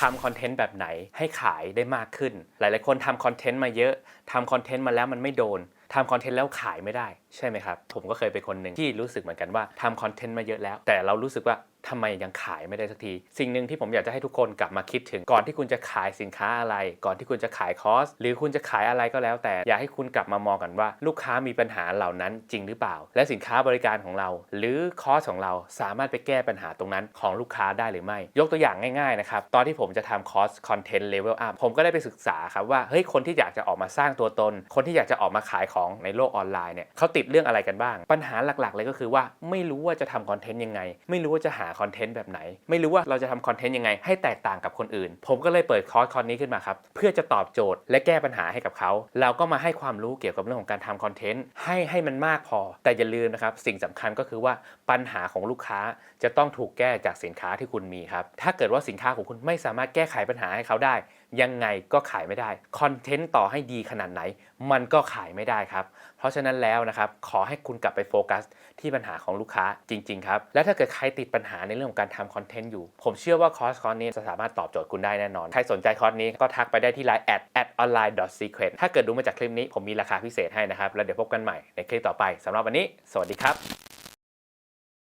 ทำคอนเทนต์แบบไหนให้ขายได้มากขึ้น หลาย ๆ คนทำคอนเทนต์มาเยอะทำคอนเทนต์มาแล้วมันไม่โดน ทำคอนเทนต์แล้วขายไม่ได้ใช่ไหมครับ ผมก็เคยเป็นคนหนึ่งที่รู้สึกเหมือนกันว่าทำคอนเทนต์มาเยอะแล้ว แต่เรารู้สึกว่าทำไมยังขายไม่ได้สักที สิ่งหนึ่งที่ผมอยากจะให้ทุกคนกลับมาคิดถึง ก่อนที่คุณจะขายสินค้าอะไร ก่อนที่คุณจะขายคอร์สหรือคุณจะขายอะไรก็แล้ว แต่อยากให้คุณกลับมามองกันว่า ลูกค้ามีปัญหาเหล่านั้นจริงหรือเปล่า และสินค้าบริการของเรา หรือคอร์สของเราสามารถไปแก้ปัญหาตรงนั้นของลูกค้าได้หรือไม่ ยกตัวอย่างง่ายๆนะครับตอนที่ผมจะทำคอร์สคอนเทนต์เลเวลอัพผมก็ได้ไปศึกษาครับว่าเฮ้ยคนที่อยากจะออกมาสร้างตัวตน คนที่อยากจะออกมาขายของในโลกออนไลน์เนี่ยเขาติดเรื่องอะไรกันบ้าง ปัญหาหลักๆ เลยก็คือว่าไม่รู้ว่าจะทำคอนเทนต์ยังไง ไม่รู้ว่าจะหาคอนเทนต์แบบไหน ไม่รู้ว่าเราจะทำคอนเทนต์ยังไง ให้แตกต่างกับคนอื่น ผมก็เลยเปิดคอร์สคอนนี้ขึ้นมาครับเพื่อจะตอบโจทย์ และแก้ปัญหาให้กับเขาเราก็มาให้ความรู้เกี่ยวกับเรื่องของการทำคอนเทนต์ให้ให้มันมากพอ แต่อย่าลืมนะครับสิ่งสำคัญก็คือว่าปัญหาของลูกค้าจะต้องถูกแก้จากสินค้าที่คุณมีครับถ้าเกิดว่าสินค้าของคุณไม่สามารถแก้ไขปัญหาให้เขาได้ ยังไงก็ขายไม่ได้คอนเทนต์ต่อให้ดีขนาดไหน มันก็ขายไม่ได้ครับ เพราะฉะนั้นแล้วนะครับ ขอให้คุณกลับไปโฟกัส ที่ปัญหาของลูกค้าจริง ๆ ครับ และถ้าเกิดใครติดปัญหาในเรื่องของการทำคอนเทนต์อยู่ ผมเชื่อว่าคอร์สคอร์สนี้จะสามารถตอบโจทย์คุณได้แน่นอน ใครสนใจคอร์สนี้ก็ทักไปได้ที่ line at at online secret ถ้าเกิดดูมาจากคลิปนี้ผมมีราคาพิเศษให้นะครับแล้วเดี๋ยวพบกันใหม่ในคลิปต่อไปสำหรับวันนี้ สวัสดีครับ